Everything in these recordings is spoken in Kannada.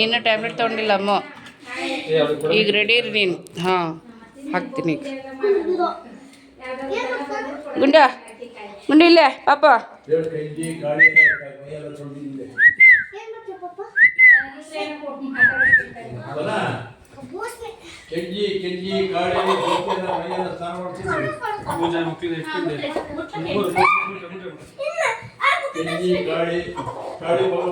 ನೀನಿನ್ನ ಟ್ಯಾಬ್ಲೆಟ್ ತೊಗೊಂಡಿಲ್ಲ ಅಮ್ಮ ಈಗ ರೆಡಿ ಇರಿ ನೀನು ಹಾಂ ಹಾಕ್ತೀನಿ ಈಗ ಗುಂಡ ಗುಂಡ ಇಲ್ಲೇ ಪಾಪ? ಕೆಂಜಿ ಕೆಂಜಿ ಗಾಳಿ ಜೊತೆಲ್ಲ ಮೈಯೆಲ್ಲ ಸ್ನಾನ ಮಾಡ್ತಿದ್ವಿ ಕೆಂಜಿ ಗಾಳಿ ಗಾಳಿ ಮಗ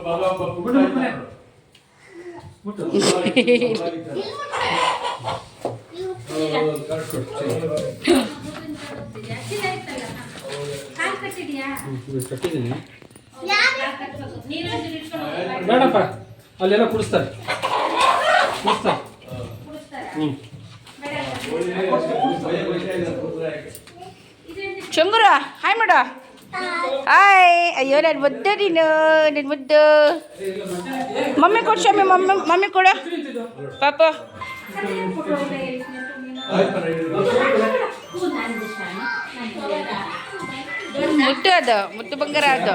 ಬೇಡಪ್ಪ ಅಲ್ಲೆಲ್ಲ ಕುಡಿಸ್ತಾರೆ. ಕುಡಿಸ್ತಾರೆ. ಹ್ಞೂ? ಚುಂಗುರ ಹಾಯ್ ಮಾಡ ಹಾಯ್ ಅಯ್ಯೋ ನನ್ನ ಮುದ್ದು ನೀನು ನನ್ನ ಮುದ್ದು ಮಮ್ಮಿ ಕೊಡು ಸ್ವಾಮಿ ಮಮ್ಮಿ ಮಮ್ಮಿ ಕೊಡು ಪಾಪ. ಮುದ್ದು ಅದು ಮುದ್ದು ಬಂಗಾರ ಅದು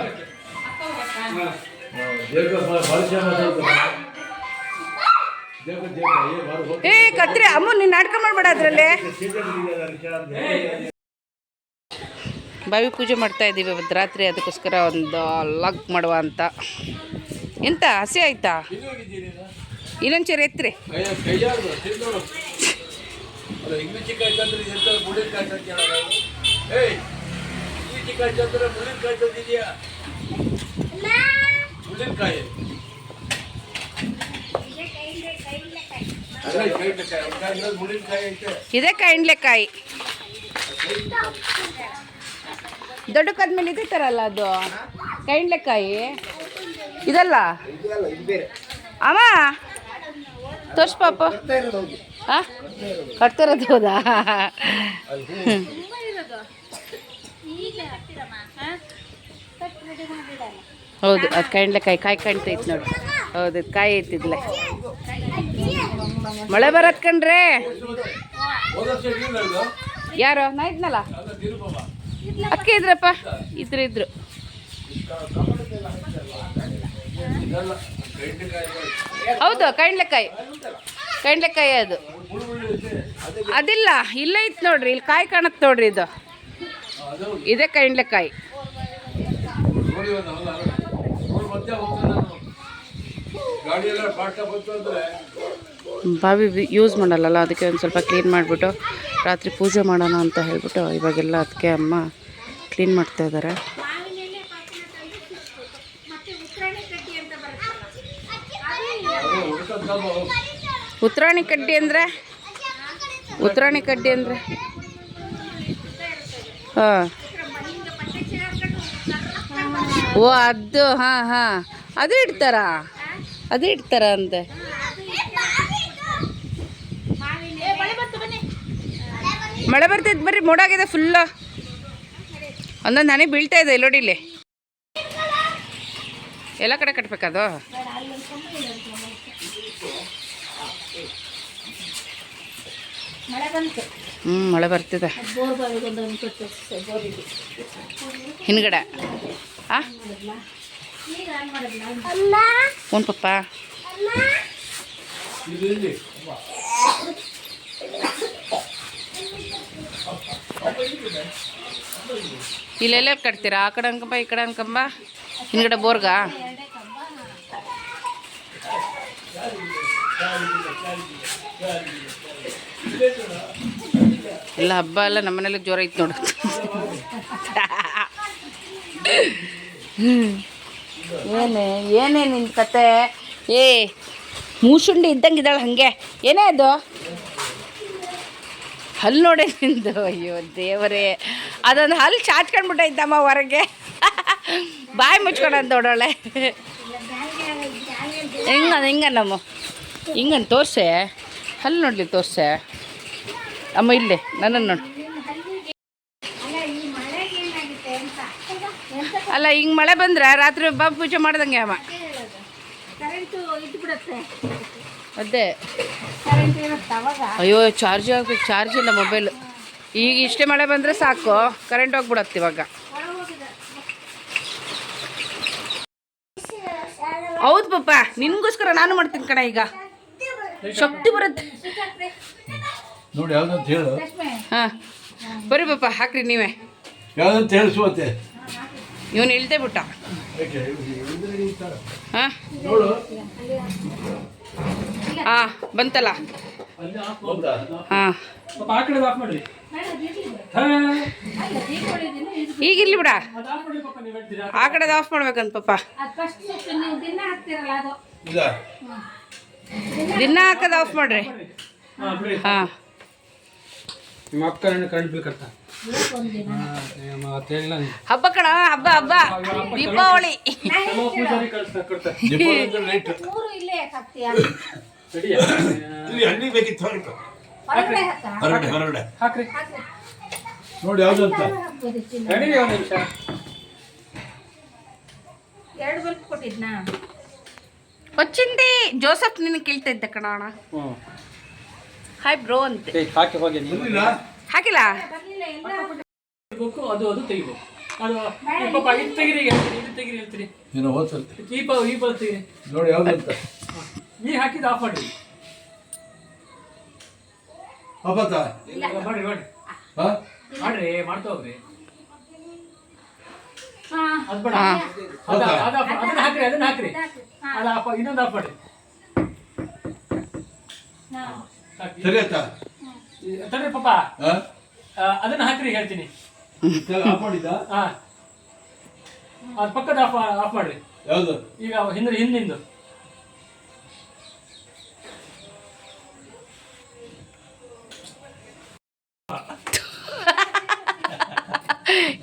ಏ ಕತ್ರಿ ಅಮ್ಮ ನೀನು ನಾಟಕ ಮಾಡಬೇಡ ಅದರಲ್ಲಿ. ಬಾವಿ ಪೂಜೆ ಮಾಡ್ತಾ ಇದ್ದೀವಿ ಇವತ್ತು ರಾತ್ರಿ ಅದಕ್ಕೋಸ್ಕರ ಒಂದು ಲಾಗ್ ಮಾಡುವ ಅಂತ. ಎಂತ ಹಸಿ ಆಯ್ತಾ? ಇನ್ನೊಂಚೂರು ಎತ್ರಿ ಕೈಯ ಕೈಯಾಗ ತಿಂದೋಳು ಅಲ್ಲ ಇಂಗ್ಲಿಷಿಕಾಯಿ ತಂದ್ರೆ ಎಂತ ಮುಳ್ಳಿನಕಾಯಿ ತಂದ್ಯಾಳ ಏಯ್ ಇಂಗ್ಲಿಷಿಕಾಯಿ ತಂದ್ರೆ ಮುಳ್ಳಿನಕಾಯಿ ತಂದಿದ್ಯಾ ಮುಳ್ಳಿನಕಾಯಿ ಅಲ್ಲ ಕೈಲೆಕಾಯಿ ಅವ್ಕಾಯಿ ಇರೋದು ಮುಳ್ಳಿನಕಾಯಿ ಐತೆ. ಇದೇ ಕಾಯಿಂಡ್ಲೆಕಾಯಿ ದೊಡ್ಡ ಕದ್ಮೇಲೆ ಇದೇ ಥರ ಅಲ್ಲ ಅದು? ಕೈಂಡ್ಲೆಕಾಯಿ? ಇದಲ್ಲ? ಅಮ್ಮ? ತೋರ್ಸ್ ಪಾಪ. ಕಟ್ತಿರೋದು ಹೌದಾ? ಹೌದು, ಅದು ಕೈಂಡ್ಲೆಕಾಯಿ, ಕಾಯಿ ಕಾಣ್ತೈತೆ ನೋಡಿ. ಹೌದು ಕಾಯಿ ಐತಿದ್ಲೆ ಮಳೆ ಬರತ್ ಕಣ್ರೆ? ಯಾರು? ನಾ ಇದ್ನಲ್ಲ ಅಕ್ಕೆ ಇದ್ರಪ್ಪ, ಇದ್ರು ಇದ್ರು. ಹೌದು ಕಣ್ಲೆಕಾಯಿ ಕಣ್ಲೆಕಾಯಿ ಅದು. ಅದಿಲ್ಲ, ಇಲ್ಲೇ ಇತ್ತು ನೋಡ್ರಿ, ಇಲ್ಲಿ ಕಾಯಿ ಕಾಣತ್ ನೋಡ್ರಿ ಇದು. ಇದೇ ಅಂದ್ರೆ ಬಾವಿ ಯೂಸ್ ಮಾಡಲ್ಲಲ್ಲ, ಅದಕ್ಕೆ ಒಂದು ಸ್ವಲ್ಪ ಕ್ಲೀನ್ ಮಾಡಿಬಿಟ್ಟು ರಾತ್ರಿ ಪೂಜೆ ಮಾಡೋಣ ಅಂತ ಹೇಳ್ಬಿಟ್ಟು ಇವಾಗೆಲ್ಲ ಅದಕ್ಕೆ ಅಮ್ಮ ಕ್ಲೀನ್ ಮಾಡ್ತಾ ಇದ್ದಾರೆ ಉತ್ತರಾಣಿ ಕಡ್ಡಿ ಅಂದರೆ? ಉತ್ತರಾಣಿ ಕಡ್ಡಿ ಅಂದರೆ? ಹಾಂ. ಓ ಅದು ಹಾಂ ಹಾಂ. ಅದು ಇಡ್ತಾರಾ? ಅದು ಇಡ್ತಾರ ಅಂತೆ ಮಳೆ ಬರ್ತೈತೆ ಬರ್ರಿ ಮೋಡಾಗಿದೆ ಫುಲ್ಲು ಒಂದೊಂದು ಹನಿ ಬೀಳ್ತಾ ಇದೆ ನೋಡಿ ಇಲ್ಲಿ. ಎಲ್ಲ ಕಡೆ ಕಟ್ಬೇಕದು ಹ್ಞೂ ಮಳೆ ಬರ್ತಿದೆ. ಹಿಂದ್ಗಡೆ. ಆ? ಹ್ಞೂ ಪಪ್ಪ. Thank ಇಲ್ಲಿ ಇಲ್ಲೆಲ್ಲ ಕಟ್ತೀರಾ? ಆ ಕಡೆ ಅನ್ಕಂಬ ಈ ಕಡೆ ಅನ್ಕಂಬ ಹಿಂದ್ಗಡೆ ಬೋರ್ಗ? ಎಲ್ಲ ಹಬ್ಬ ಎಲ್ಲ ನಮ್ಮನೇಲಿ ಜ್ವರ ಐತೆ ನೋಡು. ಏನೇ ಏನೇ ನಿನ್ನ ಕತೆ? ಏ ಮೂಸುಂಡಿ ಇದ್ದಂಗೆ ಇದ್ದಾಳೆ ಹಾಗೆ. ಏನೇ ಅದು? ಹಲ್ಲು ನೋಡೆ ನಿಂದು. ಅಯ್ಯೋ ದೇವರೇ. ಅದೊಂದು ಹಲ್ಲು ಚಾಚ್ಕೊಂಡ್ಬಿಟ್ಟೈತಮ್ಮ ಹೊರಗೆ. ಬಾಯಿ ಮುಚ್ಕೊಂಡು ನೋಡೋಳೆ. ಹೆಂಗ ಹಿಂಗ ನಮ್ಮ ಹಿಂಗನ್ ತೋರ್ಸೆ? ಹಲ್ಲು ನೋಡ್ಲಿ ತೋರ್ಸೆ. ಅಮ್ಮ ಇಲ್ಲೇ ನನ್ನನ್ನು ನೋಡು. ಅಲ್ಲ, ಹಿಂಗೆ ಮಳೆ ಬಂದ್ರೆ ರಾತ್ರಿ ಬಾ ಪೂಜೆ ಮಾಡ್ದಂಗೆ ಅಮ್ಮ. ಅದೇ ಅಯ್ಯೋ ಚಾರ್ಜ್ ಆಗ್ಬೇಕು ಚಾರ್ಜ್ ಇಲ್ಲ ಮೊಬೈಲ್ ಈಗ ಇಷ್ಟೇ ಮಳೆ ಬಂದರೆ ಸಾಕು. ಕರೆಂಟ್ ಹೋಗ್ಬಿಡತ್ತೆ ಇವಾಗ. ಹೌದು ಪಾಪ ನಿನ್ಗೋಸ್ಕರ ನಾನು ಮಾಡ್ತೀನಿ ಕಣ ಈಗ. ಶಕ್ತಿ ಬರುತ್ತೆ. ನೋಡಿ ಯಾವ್ದಂತ ಹೇಳು. ಹಾಂ ಬರೀ ಪಾಪ ಹಾಕ್ರಿ ನೀವೇ. ಯಾವ್ದಂತ ಹೇಳಿಸುವತ್ತೆ ಇವನು ಇಳ್ದೆ ಬಿಟ್ಟ. ಹಾಂ? ಹಾಂ ಬಂತಲ್ಲ. ಹಾಂ. ಪಾಪ ಆ ಕಡೆ ಆಫ್ ಬೇಡ. ಬಿಡ ಆ ಕಡೆದು ಮಾಡ್ಬೇಕಂತ ಪಪ್ಪ ದಿನ ಹಾಕದ ಅದು ಇಲ್ಲ. ದಿನ ಹಾಕೋದು ಆಫ್ ಮಾಡ್ರಿ. ಹಾ ಬಿಡಿ. ಹಾಂ. ನಿಮ್ಮ ಅಕ್ಕ ಕರೆಂಟ್ ಬಿಲ್ ಕಟ್ತಾ ಒಂದಿನ ಮತ್ತೇನಿಲ್ಲ ಹಬ್ಬ ಕಣ ಹಬ್ಬ ಹಬ್ಬ. ದೀಪಾವಳಿ. ನೋಡಿ ಯಾವ್ದು ಅಂತ ಎರಡು ಹೊಚ್ಚಿಂದಿ ಜೋಸಫ್ ನಿನ್ನ ಕೇಳ್ತಾ ಇದ್ದ ಕಣ ಅಣ್ಣ. ಹಾಯ್ ಬ್ರೋ ಅಂತ. ಹಾಕಿ ಹೋಗಿ ಹಾಕಿಲ್ಲ? ಬರ್ಲಿಲ್ಲ ಎಲ್ಲ ತೆಗಿಬೇಕು ಅದು ಅದು ತೆಗಿಬೇಕು. ಅದು ಪಾಪ ಇದು ತೆಗಿರಿ ಹೇಳ್ತೀರಿ ಇದು ತೆಗಿರಿ ಹೇಳ್ತೀರಿ ಏನೋ ಹೋತಲ್ ಈ ಪ ಈ ಪದ ತೆಗಿರಿ. ನೋಡಿ ಹಾಕಿದ ಆಫ್ ಮಾಡ್ರಿ ಅಪ್ಪತ್ತ ಮಾಡ್ರಿ ಮಾಡ್ರಿ. ಹಾ? ಮಾಡ್ರಿ ಮಾಡ್ತಾ ಹೋಗ್ರಿ. ಹಾ. ಅದ್ ಬೇಡ. ಅದ ಅದ ಅದನ್ನ ಹಾಕ್ರಿ ಅದನ್ನ ಹಾಕ್ರಿ. ಅದ ಇನ್ನೊಂದು ಆಫ್ ಸಾಕು. ಸರಿ ಆಯ್ತಾ? ತಡ್ರಿ ಪಾಪ. ಹಾ ಅದನ್ನ ಹಾಕ್ರಿ ಹೇಳ್ತೀನಿ. ಹಾ. ಅದು ಪಕ್ಕದ ಆಫ್ ಆಫ್ ಮಾಡ್ರಿ. ಯಾವ್ದು? ಈಗ ಹಿಂದೆ ಹಿಂದಿಂದು.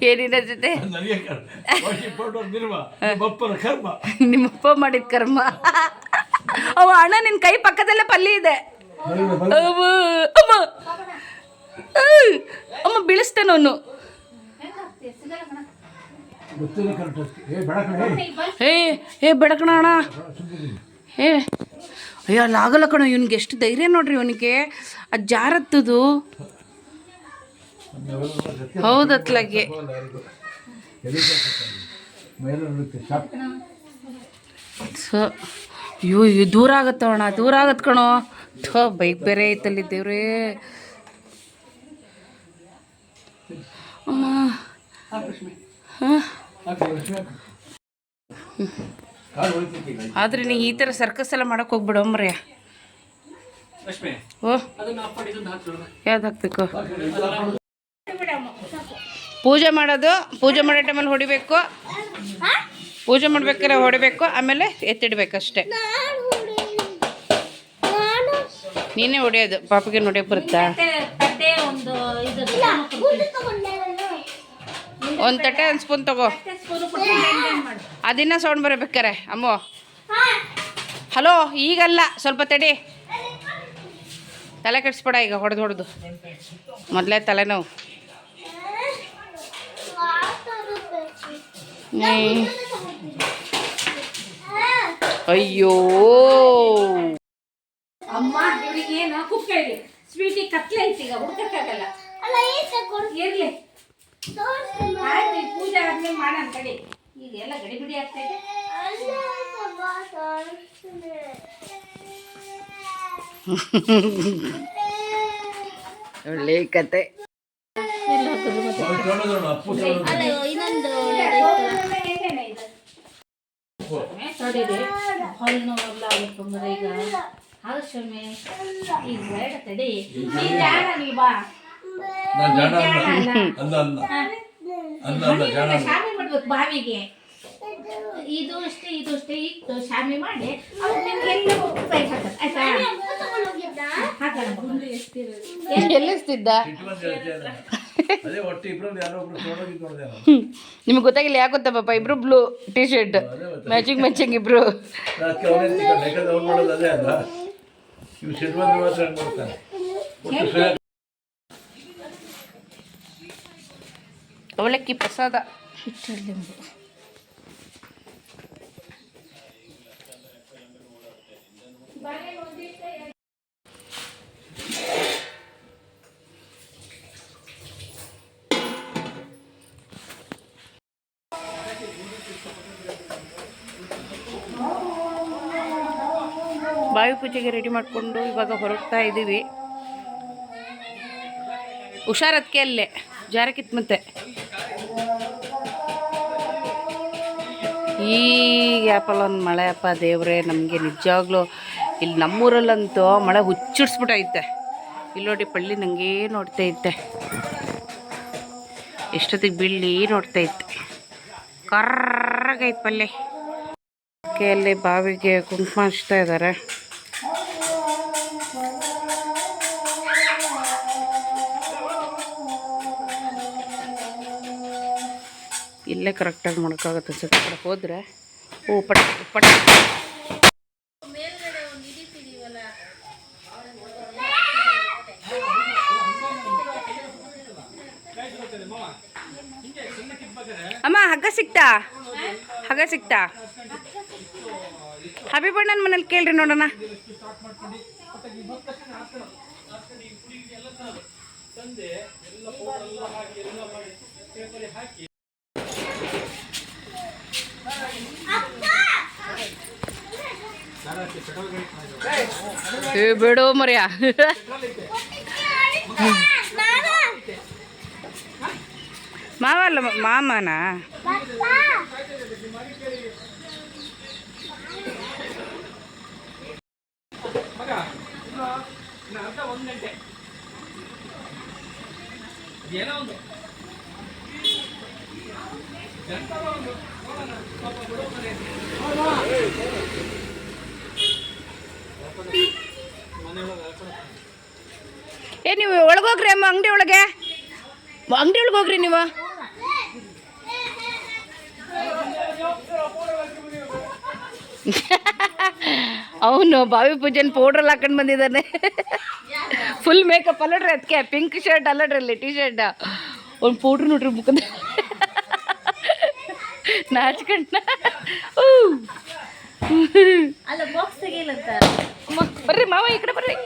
ಏನಿನ ಜೊತೆ? ನನಗೆ ಪೌಡರ್ ನಿರ್ಮ ಬಪ್ಪನ ಕರ್ಮ. ನಿಮ್ಮಪ್ಪ ಮಾಡಿದ ಕರ್ಮ. ಅವ ಅಣ್ಣ ನಿನ್ ಕೈ ಪಕ್ಕದಲ್ಲೇ ಪಲ್ಲಿ ಇದೆ ಅವ್ವ, ಅಮ್ಮ ಅಹ್, ಅಮ್ಮ ಬೀಳಿಸ್ತಾನ ಅವನು ಏ ಬೆಳಕಣ ಅಣ್ಣ. ಏ. ಅಯ್ಯೋ ಅಲ್ಲಿ ಆಗಲ್ಲ ಕಣ ಇವನಿಗೆ ಎಷ್ಟು ಧೈರ್ಯ ನೋಡ್ರಿ ಇವನಿಗೆ. ಅದು ಜಾರತ್ತದು. ಹೌದತ್ಲಾಗೆ ಸೊ ಅಯ್ಯೋ ದೂರ ಆಗತ್ತ ಅಣ್ಣ ದೂರ ಆಗತ್ ಕಣೋ. ಥೋ ಬೈಕ್ ಬೇರೆ ಐತಲ್ಲಿ ದೇವ್ರೇ ಅಮ್ಮ ಹಾಂ ಕಾಲು ಹೊಳಿತೈತಿ ಈಗ. ಆದ್ರೆ ನೀ ಈ ಥರ ಸರ್ಕಸ್ ಎಲ್ಲ ಮಾಡಕ್ಕೆ ಹೋಗ್ಬಿಡು ಮರ್ಯ ಲಕ್ಷ್ಮಿ ಓ. ಯಾವ್ದು ಹಾಕ್ಬೇಕು? ಪೂಜೆ ಮಾಡೋದು ಪೂಜೆ ಮಾಡೋ ಟೈಮಲ್ಲಿ ಹೊಡಿಬೇಕು. ಪೂಜೆ ಮಾಡ್ಬೇಕಾದ್ರೆ ಹೊಡಿಬೇಕು ಆಮೇಲೆ ಎತ್ತಿಡ್ಬೇಕಷ್ಟೇ ನೀನೇ ಹೊಡಿಯೋದು. ಪಾಪಗೆ ಹೊಡಿಯೋಕೆ ಬರುತ್ತಾ? ಒಂದು ತಟ್ಟೆ ಒಂದು ಸ್ಪೂನ್ ತಗೋ. ಅದನ್ನ ಸೌಂಡ್ ಬರಬೇಕಾರೆ ಅಮ್ಮೋ. ಹಲೋ ಈಗಲ್ಲ ಸ್ವಲ್ಪ ತಡಿ. ತಲೆ ಕೆಡಿಸ್ಬೇಡ ಈಗ ಹೊಡೆದು ಹೊಡೆದು. ಮೊದಲೇ ತಲೆನೋವು. ಅಯ್ಯೋ. ಅಮ್ಮ ಇವಳಿಗೆ ಏನು ಕುಕ್ಕ ಹೇಳಿ ಸ್ವೀಟಿ ಕತ್ಲೆ ಐತಿ ಈಗ ಹುಡ್ಕಕ್ಕಾಗಲ್ಲ. ಇರ್ಲಿ. ಆಯ್ತು ಈ ಪೂಜೆ ಆದ್ಮೇಲೆ ಮಾಡೋಣ ತಡಿ. ಈಗ ಎಲ್ಲ ಗಡಿ ಆಗ್ತೈತೆ ಒಳ್ಳೆ ಕತೆ ಇದು. ತಡೀರಿ ನೋವೆಲ್ಲ ಆಗುತ್ತೆ ಈಗ ಹೌದು ಸ್ವಾಮಿ ಈಗ ಬೇಡ ತಡಿ. ನೀ ಯಾರ ನೀ ಬಾ? ನಾನ್ ಜಾಣ ಜಾಣ ಅಲ್ಲ. ಅಲ್ಲ. ಅಲ್ಲ ಅಲ್ಲ ಹಾ. ಅಲ್ಲ ಅಲ್ಲ ಜಾಣ ಶಾಮಿ ಮಾಡ್ಬೇಕು ಬಾವಿಗೆ. ಇದು ಅಷ್ಟೇ ಇದು ಅಷ್ಟೇ ಇಟ್ಟು ಶಾಮಿ ಮಾಡಿ ಅವ್ರು ನಿಮ್ಗೆಲ್ಲ ಕೈ ಹಾಕತ್ ಆಯ್ತಾ? ಹಾಕೋಣ. ಗುಂಡು ಎಷ್ಟಿರೋದು? ಎಲ್ಲಿಸ್ತಿದ್ದ ಸಿಟ್ಟು ಬಂದು ಹೇಳ್ತೇನೆ. ಅದೇ ಒಟ್ಟು ಇಬ್ರಲ್ಲಿ ಯಾರೋ ಒಬ್ರು ತೊಗೊಂಡೋಗಿದ್ದು ನೋಡ್ದೆ ನಾನು. ನಿಮ್ಗೆ ಗೊತ್ತಾಗಿಲ್ಲ ಯಾಕೆ ಗೊತ್ತಾ ಪಾಪ? ಇಬ್ರು blue T shirt matching matching ಇಬ್ರು. ಅದಕ್ಕೆ ಅವನೇ ಲೆಕ್ಕದ ಅವ್ರು ಮಾಡೋದು ಅದೇ ಅಲ್ಲ ಇವ್ ಸಿಟ್ಟು ಬಂದ್ರೆ ಮಾತ್ರ ಹಂಗ್ ಮಾಡ್ತಾನೆ ಒಟ್ಟು ಅವಲಕ್ಕಿ ಪ್ರಸಾದ. ಹಿಟ್ಟಿಲ್ಲಿಂದು. ಬಾಯಿ ಪೂಜೆಗೆ ರೆಡಿ ಮಾಡಿಕೊಂಡು ಇವಾಗ ಹೊರಡ್ತಾ ಇದ್ದೀವಿ ಹುಷಾರತ್ಕೆ ಅಲ್ಲೇ ಜಾರಕಿತ್ ಮತ್ತೆ. ಈ ಗ್ಯಾಪಲ್ಲಿ ಮಳೆ ಅಪ್ಪ ದೇವ್ರೆ, ನಮಗೆ ನಿಜವಾಗ್ಲೂ ಇಲ್ಲಿ ನಮ್ಮೂರಲ್ಲಂತೂ ಮಳೆ ಹುಚ್ಚಿಡ್ಸ್ಬಿಟ್ಟೈತೆ ಇಲ್ಲಿ ನೋಡಿ ಪಳ್ಳಿ ನನಗೆ ನೋಡ್ತಾ ಇದ್ದೆ ಎಷ್ಟೊತ್ತಿಗೆ ಬೀಳಿ ನೋಡ್ತಾ ಇತ್ತು ಕರ್ರಗೈತೆ ಪಲ್ಲೆ ಅಲ್ಲಿ ಬಾವಿಗೆ ಕುಂಕುಮ ಹಚ್ತಾ ಇದ್ದಾರೆ ಇಲ್ಲೇ ಕರೆಕ್ಟಾಗಿ ಮಾಡೋಕ್ಕಾಗತ್ತೆ ಅನ್ಸುತ್ತೆ. ಕಡೆ ಹೋದರೆ, ಓ ಪಟ ಪಟ ಅಮ್ಮ, ಹಗ್ಗ ಸಿಕ್ತಾ? ಹಗ್ಗ ಸಿಕ್ತಾ? ಹಬಿಬಣ್ಣನ ಮನೇಲಿ ಕೇಳ್ರಿ ನೋಡೋಣ. ಏ ಬಿಡು ಮರ್ಯ ಮಾವ ಅಲ್ಲ ಮಾಮನ ಅರ್ಧ ಒಂದು ಗಂಟೆ ಏನೋ ಒಂದು ಏ, ನೀವು ಒಳಗೋಗ್ರಿ ಅಮ್ಮ, ಅಂಗಡಿ ಒಳಗೆ. ಅಂಗಡಿ ಒಳಗೆ ಹೋಗ್ರಿ ನೀವು. ಅವನು ಬಾವಿ ಪೂಜೆನ ಪೌಡ್ರಲ್ಲಿ ಹಾಕೊಂಡು ಬಂದಿದ್ದಾನೆ. ಫುಲ್ ಮೇಕಪ್ ಅಲ್ಲಡ್ರಿ ಅದಕ್ಕೆ ಪಿಂಕ್ ಶರ್ಟ್ ಅಲ್ಲಡ್ರಿ ಅಲ್ಲಿ ಟೀ ಶರ್ಟ್ ಒಂದು ಪೌಡ್ರ್ ನೋಡ್ರಿ ಮುಖದ. ನಾಚ್ಕಂಡ ಅಲ್ಲ ಬಾಕ್ಸ್ ಬರ್ರಿ ಮಾವ ಈ ಕಡೆ ಬರ್ರಿ.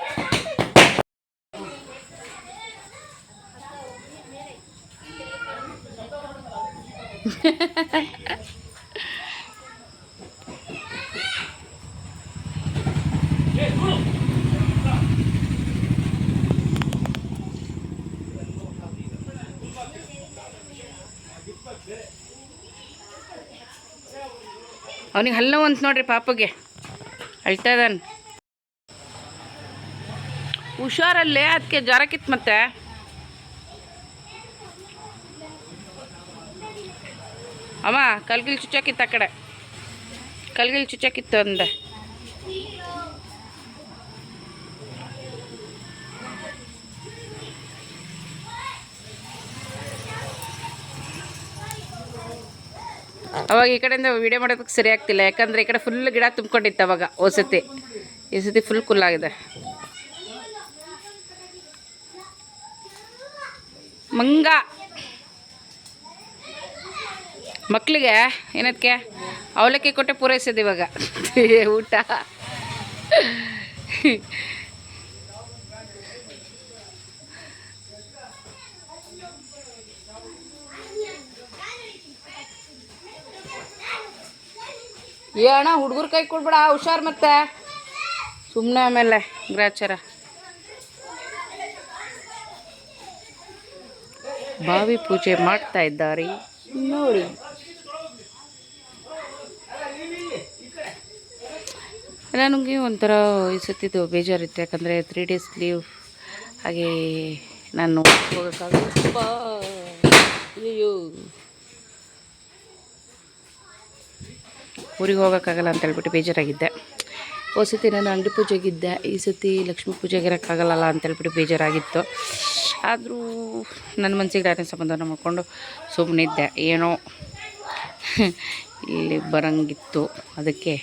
ಅವನಿಗೆ ಹಲ್ಲು ಅಂತ ನೋಡ್ರಿ ಪಾಪಗೆ. ಅಳ್ತಾ ಇದ್ದಾನೆ ಹುಷಾರಲ್ಲೇ ಅದಕ್ಕೆ ಜ್ವರಕ್ಕಿತ್ತು ಮತ್ತೆ. ಅಮ್ಮ ಕಲ್ಗಿಲ್ ಚುಚ್ಚಾಕಿತ್ತು ಆ ಕಡೆ. ಕಲ್ಗಿಲ್ ಚುಚ್ಚಾಕಿತ್ತು ಅಂದೆ. ಅವಾಗ ಈ ಕಡೆಯಿಂದ ವಿಡಿಯೋ ಮಾಡೋದಕ್ಕೆ ಸರಿ ಆಗ್ತಿಲ್ಲ. ಯಾಕಂದರೆ ಈ ಕಡೆ ಫುಲ್ ಗಿಡ ತುಂಬ್ಕೊಂಡಿತ್ತು ಅವಾಗ ಸತಿ. ಈ ಸತಿ ಫುಲ್ ಕುಲ್ಲಾಗಿದೆ ಮಂಗ. ಮಕ್ಕಳಿಗೆ ಏನದಕ್ಕೆ ಅವಲಕ್ಕಿ ಕೊಟ್ಟೆ ಪೂರೈಸಿದೆ ಇವಾಗ. ಊಟ. ಏ ಅಣ್ಣ ಹುಡುಗರು ಕೈ ಕೊಡ್ಬೇಡ ಹುಷಾರ್ ಮತ್ತೆ. ಸುಮ್ಮನೆ ಆಮೇಲೆ ಗ್ರಾಚಾರ. ಬಾವಿ ಪೂಜೆ ಮಾಡ್ತಾ ಇದ್ದಾರೆ. ನೋಡಿ. ನನಗೆ ಒಂಥರ ಈ ಸತ್ತಿದ್ದು ಬೇಜಾರಿತ್ತು ಯಾಕಂದರೆ ತ್ರೀ ಡೇಸ್ ಲೀವ್ ಹಾಗೆ ನಾನು ಹೋಗೋಕ್ಕಾಗ ಅಯ್ಯೋ ಊರಿಗೆ ಹೋಗೋಕ್ಕಾಗಲ್ಲ ಅಂತ ಹೇಳ್ಬಿಟ್ಟು ಬೇಜಾರಾಗಿದ್ದೆ. ಸತಿ ನಾನು ಅಂಗಡಿ ಪೂಜೆಗಿದ್ದೆ, ಈ ಸತಿ ಲಕ್ಷ್ಮೀ ಪೂಜೆಗೆ ಇರೋಕ್ಕಾಗಲ್ಲ ಅಂತ ಹೇಳ್ಬಿಟ್ಟು ಬೇಜಾರಾಗಿತ್ತು. ಆದರೂ ನನ್ನ ಮನಸ್ಸಿಗೆ ನಾನೇ ಸಂಬಂಧನ ಮಾಡಿಕೊಂಡು ಸುಮ್ಮನಿದ್ದೆ ಏನೋ ಇಲ್ಲಿ ಬರಂಗಿತ್ತು. ಅದಕ್ಕೆ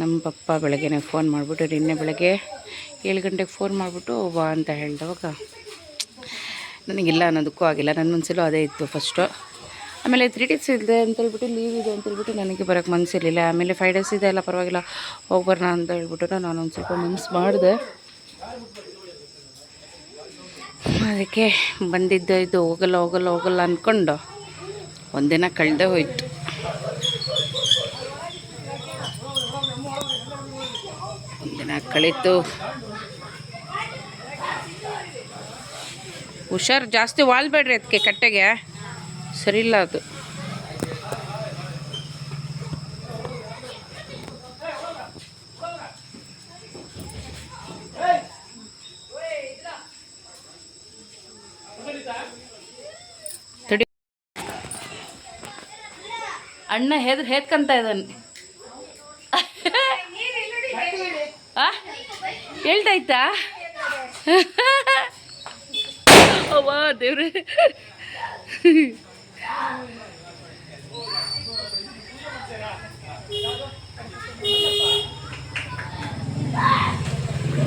ನಮ್ಮ ಪಪ್ಪ ಬೆಳಗ್ಗೆನೇ ಫೋನ್ ಮಾಡಿಬಿಟ್ಟು, ನಿನ್ನೆ ಬೆಳಗ್ಗೆ ಏಳು ಗಂಟೆಗೆ ಫೋನ್ ಮಾಡಿಬಿಟ್ಟು ಬಾ ಅಂತ ಹೇಳ್ದವಾಗ, ನನಗಿಲ್ಲ ಅನ್ನೋದಕ್ಕೂ ಆಗಿಲ್ಲ. ನನ್ನ ಮನಸ್ಸಲ್ಲೂ ಅದೇ ಇತ್ತು ಫಸ್ಟು. ಆಮೇಲೆ ತ್ರೀ ಡೇಸ್ ಇದೆ ಅಂತೇಳ್ಬಿಟ್ಟು ಲೀವ್ ಇದೆ ಅಂತೇಳ್ಬಿಟ್ಟು ನನಗೆ ಬರೋಕ್ಕೆ ಮನಸ್ಸಿರಲಿಲ್ಲ ಆಮೇಲೆ ಫೈವ್ ಡೇಸ್ ಇದೆ ಅಲ್ಲ ಪರವಾಗಿಲ್ಲ, ಹೋಗ್ಬರೋಣ ಅಂತ ಹೇಳ್ಬಿಟ್ಟು ನಾನು ಒಂದು ಸ್ವಲ್ಪ ಮಿನ್ಸ್ ಮಾಡಿದೆ. ಅದಕ್ಕೆ ಬಂದಿದ್ದ, ಇದು ಹೋಗಲ್ಲ ಹೋಗಲ್ಲ ಹೋಗಲ್ಲ ಅಂದ್ಕೊಂಡು ಒಂದಿನ ಕಳೆದೇ ಹೋಯ್ತು. ಒಂದಿನ ಕಳೀತು. ಹುಷಾರು ಜಾಸ್ತಿ ವಾಲ್ಬೇಡ್ರಿ ಅದಕ್ಕೆ ಕಟ್ಟೆಗೆ. ಸರಿಯಿಲ್ಲ ಅದು. ತಡಿ. ಅಣ್ಣ ಹೆದ್ರ ಹೇತ್ಕಂತ ಇದ್ದಾನೆ. ಆ? ಅವ ದೇವ್ರೆ.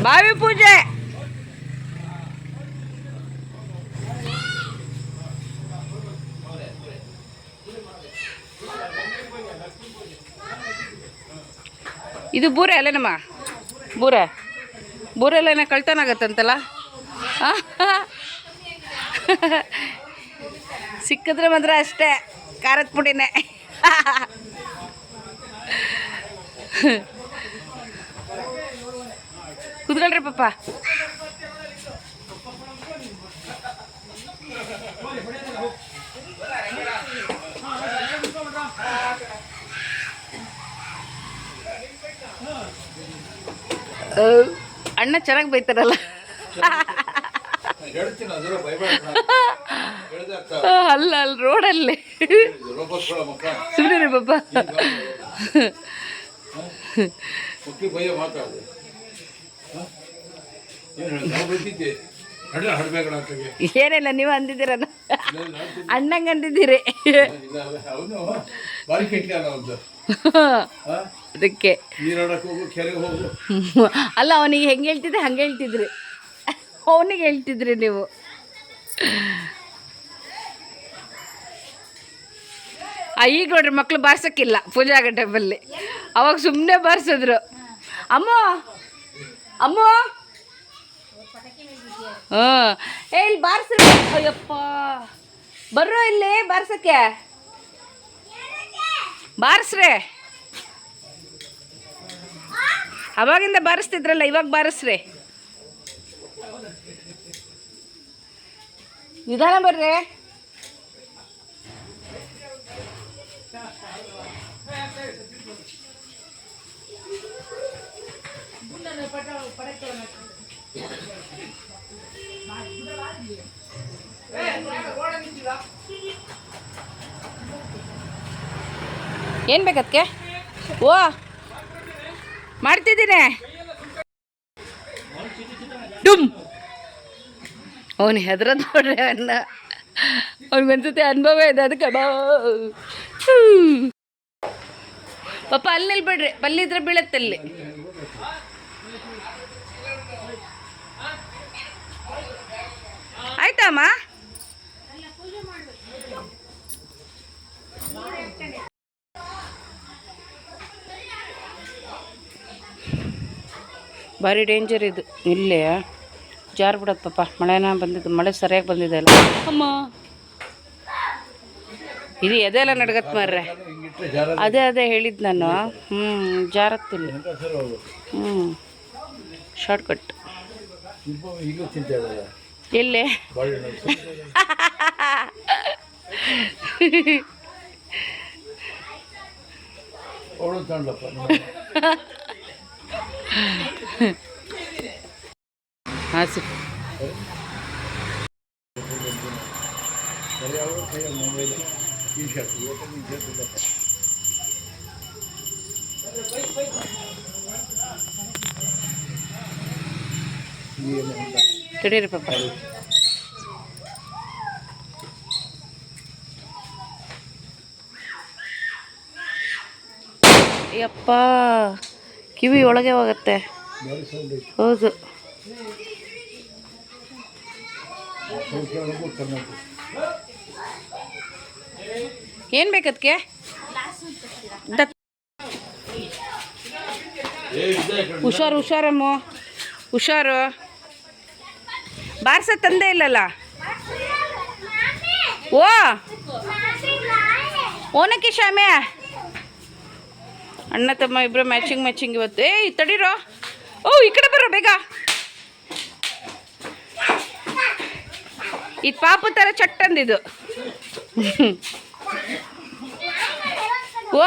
ಬಾವಿ ಪೂಜೆ. ಇದು ಬೂರೆ ಅಲ್ಲೇನಮ್ಮ ಬೂರೆ. ಬೂರೆಲ್ಲ ಕಳ್ತನ ಆಗತ್ತಂತಲ್ಲ? ಆ? ಸಿಕ್ಕಿದ್ರೆ ಮಾತ್ರ ಅಷ್ಟೇ. ಖಾರದ ಪುಡಿನೇ. ಕುತ್ಕೊಳ್ರಿ ಪಾಪ ಅಣ್ಣ ಚೆನ್ನಾಗಿ ಬೈತಾರಲ್ಲ. ಅಲ್ಲ ಅಲ್ಲಿ ರೋಡಲ್ಲಿ. ಸುಮ್ಮನೆ ಪಾಪ. ಏನಿಲ್ಲ ನೀವು ಅಂದಿದ್ದೀರ ಅಣ್ಣಂಗೆ ಅಂದಿದ್ದೀರಿ. ಅದಕ್ಕೆ. ಅಲ್ಲ ಅವನಿಗೆ ಹೆಂಗೆ ಹೇಳ್ತಿದ್ದೆ ಹಂಗೆ ಹೇಳ್ತಿದ್ರಿ. ಅವನಿಗೆ ಹೇಳ್ತಿದ್ರಿ ನೀವು. ಈಗ ನೋಡ್ರಿ ಮಕ್ಳು ಬಾರ್ಸೋಕ್ಕಿಲ್ಲ ಪೂಜಾ ಟೈಮಲ್ಲಿ. ಅವಾಗ ಸುಮ್ಮನೆ ಬಾರಿಸಿದ್ರು. ಅಮ್ಮ ಅಮ್ಮ. ಹಾಂ ಏ, ಇಲ್ಲಿ ಬಾರಿಸ ಅಯ್ಯಪ್ಪ. ಬರ್ರೋ ಇಲ್ಲಿ ಬಾರ್ಸಕ್ಕೆ. ಬಾರಿಸ್ರೆ. ಅವಾಗಿಂದ ಬಾರಿಸ್ತಿದ್ರಲ್ಲ, ಇವಾಗ ಬಾರಿಸ್ರಿ. ನಿಧಾನ ಬರ್ರಿ. ಏನು ಬೇಕದಕ್ಕೆ ಓ, ಮಾಡ್ತಿದ್ದೀನಿ. ಡುಮ್. ಅವನು ಹೆದ್ರ ನೋಡ್ರಿ ಅನ್ನ ಅವ್ನಿಗೊಂದ್ಸತಿ ಅನುಭವ ಇದೆ ಅದಕ್ಕೆ. ಪಾಪ ಅಲ್ಲಿ ನಿಲ್ಬೇಡ್ರಿ. ಬಲ್ಲಿದ್ರೆ ಬೀಳತ್ತೆ ಅಲ್ಲಿ ಆಯ್ತಾ ಅಮ್ಮ ಭಾರಿ ಡೇಂಜರ್ ಇದು. ಇಲ್ಲೇ ಜಾರ್ ಬಿಡತ್ತೆ ಪಾಪ ಮಳೆನ ಬಂದಿದ್ದು ಮಳೆ ಸರಿಯಾಗಿ ಬಂದಿದೆ ಅಲ್ಲ. ಅಮ್ಮ. ಇದು ಎದೆಲ್ಲ ನಡ್ಗತ್ ಮಾರ್ರೆ. ಅದೇ ಅದೇ ಹೇಳಿದ್ದು ನಾನು. ಹ್ಞೂ ಜಾರತ್ತಿಲ್ಲ. ಹ್ಞೂ ಶಾರ್ಟ್ ಕಟ್ ಸ್ವಲ್ಪ ಈಗಲೂ ತಿಂತಾ ಇದ್ದಲ್ಲ ಎಲ್ಲೇ? ಬಾಳೆಹಣ್ಣು ಅವಳು ತಗೊಂಡಪ್ಪ ಹಾಂ ಸಿ ಸರಿ ಅವರು ಕೈ ಮೊಬೈಲ್ ಟಿ ಶರ್ಟ್ ಇವತ್ತು ಟಿ ಶರ್ಟ್ ಇಲ್ಲಪ್ಪ ನೀನು ಅಂತ ತಡೀರಿ ಪಾಪ ಯಪ್ಪ ಕಿವಿ ಒಳಗೆ ಹೋಗುತ್ತೆ ಹೌದು ಏನ್ ಬೇಕದಕ್ಕೆ ಹುಷಾರು ಹುಷಾರಮ್ಮ ಹುಷಾರು ಬಾರ್ಸ ತಂದೆ ಇಲ್ಲಲ್ಲ? ಓ! ಓನಕ್ಕೆ ಶಾಮೆ ಅಣ್ಣ ತಮ್ಮ ಇಬ್ಬರು ಮ್ಯಾಚಿಂಗ್ ಮ್ಯಾಚಿಂಗ್ ಇವತ್ತು. ಏಯ್, ತಡೀರೋ? ಓ, ಈ ಕಡೆ ಬರೋ ಬೇಗ. ಇದು ಪಾಪು ಥರ ಚಟ್ ಅಂದಿದ್ದು ಓ!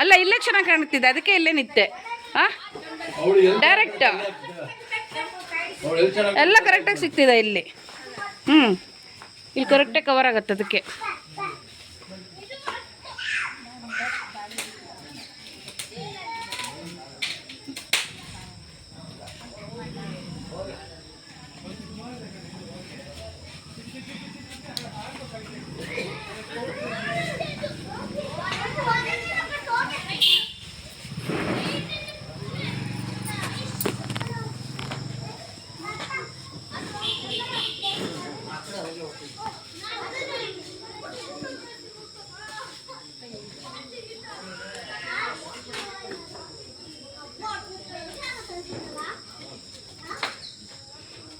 ಅಲ್ಲ, ಇಲ್ಲೇ ಚೆನ್ನಾಗಿ ಕಾಣ್ತಿದ್ದೆ ಅದಕ್ಕೆ ಇಲ್ಲೇ ನಿತ್ತೆ ಹಾಂ ಡೈರೆಕ್ಟ್ ಎಲ್ಲ ಕರೆಕ್ಟಾಗಿ ಸಿಗ್ತಿದೆ ಇಲ್ಲಿ. ಹ್ಞೂ ಇಲ್ಲಿ ಕರೆಕ್ಟಾಗಿ ಕವರ್ ಆಗತ್ತೆ ಅದಕ್ಕೆ.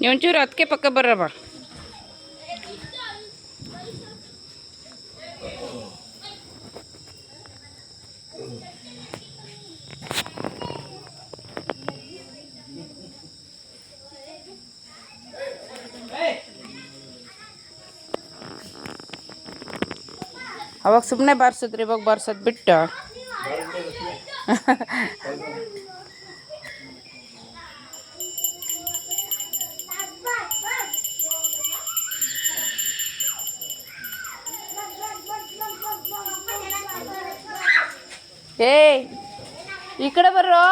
ನೀವು ಒಂಚೂರು ಅದಕ್ಕೆ ಪಕ್ಕ ಬರ್ರವ ಅವಾಗ ಸುಮ್ಮನೆ ಬಾರಿಸಿದ್ರಿ ಇವಾಗ ಬಾರ್ಸೋದು ಬಿಟ್ಟು. ಏಯ್ ಈ ಕಡೆ ಬರ್ರೋ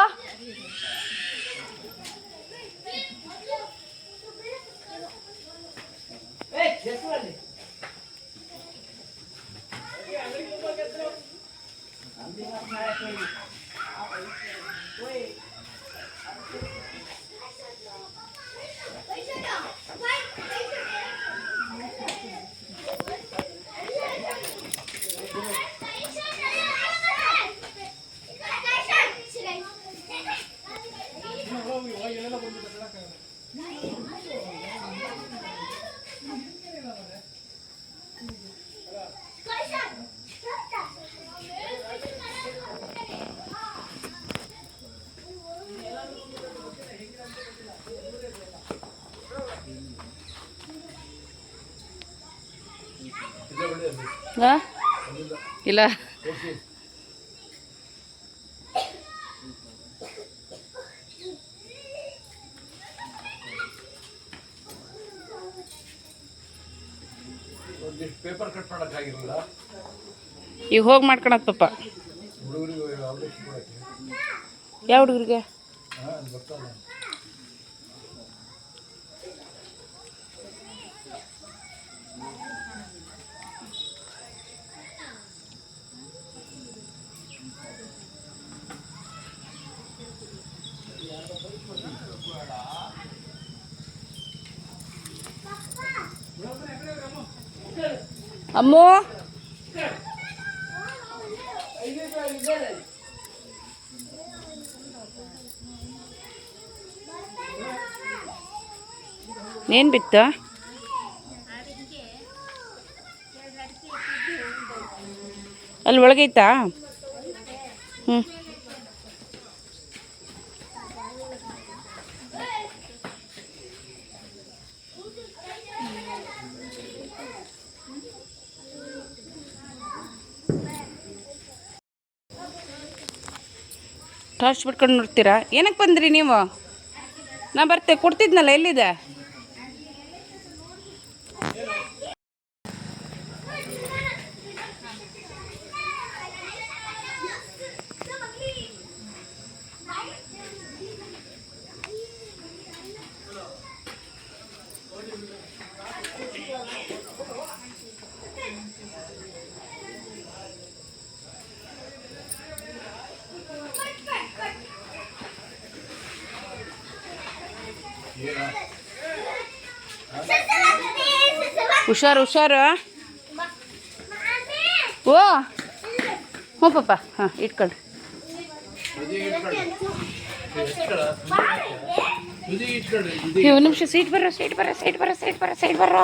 ಇದೆ ಬಿಡಿ ಅದು. ಹಾಂ ಇಲ್ಲ. ಈಗ ಹೋಗಿ ಮಾಡ್ಕೊಳತ್ ಪಪ್ಪ. ಯಾವ ಹುಡುಗರಿಗೆ? ಅಮ್ಮು? ಏನು ಬಿತ್ತ? ಅಲ್ಲಿ ಒಳಗೈತಾ? ಹ್ಞೂ ಟಾರ್ಚ್ ಬಿಟ್ಕೊಂಡು ನೋಡ್ತೀರಾ? ಏನಕ್ಕೆ ಬಂದ್ರಿ ನೀವು? ನಾ ಬರ್ತೆ ಕೊಡ್ತಿದ್ನಲ್ಲ ಎಲ್ಲಿದೆ? ಹುಷಾರು ಹುಷಾರು. ಓ. ಹ್ಞೂ ಪಾಪ. ಹಾಂ, ಇಟ್ಕೊಂಡು. ಒಂದು ನಿಮಿಷ ಸೀಟ್ ಬರ್ರೋ ಸೀಟ್ ಬರ್ರೋ ಸೀಟ್ ಬರ್ರೋ ಸೀಟ್ ಬರ್ರೋ ಸೀಟ್ ಬರ್ರೋ.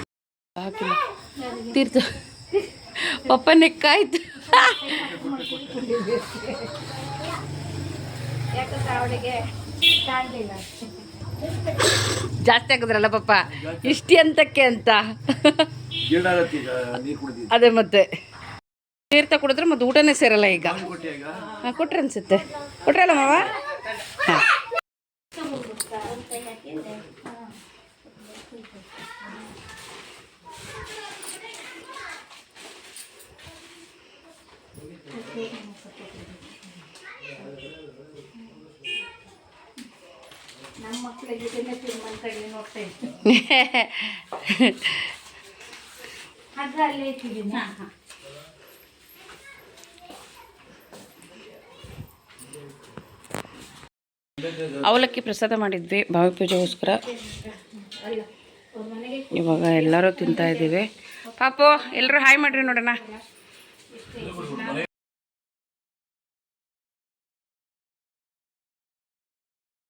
ಹಾಕಲ್ಲ. ತೀರ್ಥ. ಪಪ್ಪ ನೆಕ್ಕಾಯ್ತು. ಜಾಸ್ತಿ ಹಾಕಿದ್ರಲ್ಲ ಪಪ್ಪ? ಇಷ್ಟಿ ಅಂತಕ್ಕೆ ಅಂತ. ಅದೇ ಮತ್ತೆ. ತೀರ್ಥ ಕುಡಿದ್ರೆ ಮತ್ತೆ ಊಟನೇ ಸೇರಲ್ಲ ಈಗ. ಹಾಂ ಕೊಟ್ರೆ ಅನ್ಸುತ್ತೆ. ಕೊಟ್ರಲ್ಲ ಮಾವ? ಹಾಂ ನಮ್ಮ ಮಕ್ಕಳಿಗೆ ಇದನ್ನೇ ತಿನ್ಮಂತೇಳಿ ನೋಡ್ತಾ ಇದ್ದೀನಿ ಹಗ್ಗ ಅಲ್ಲೇ ಇಟ್ಟಿದ್ದೀನಿ ಹಾಂ ಹಾಂ ಅವಲಕ್ಕಿ ಪ್ರಸಾದ ಮಾಡಿದ್ವಿ ಭಾವಿ ಪೂಜೆಗೋಸ್ಕರ. ಇವಾಗ ಎಲ್ಲರೂ ತಿಂತಾ ಇದ್ದೀವಿ. ಪಾಪು ಎಲ್ಲರೂ ಹಾಯ್ ಮಾಡ್ರಿ ನೋಡೋಣ.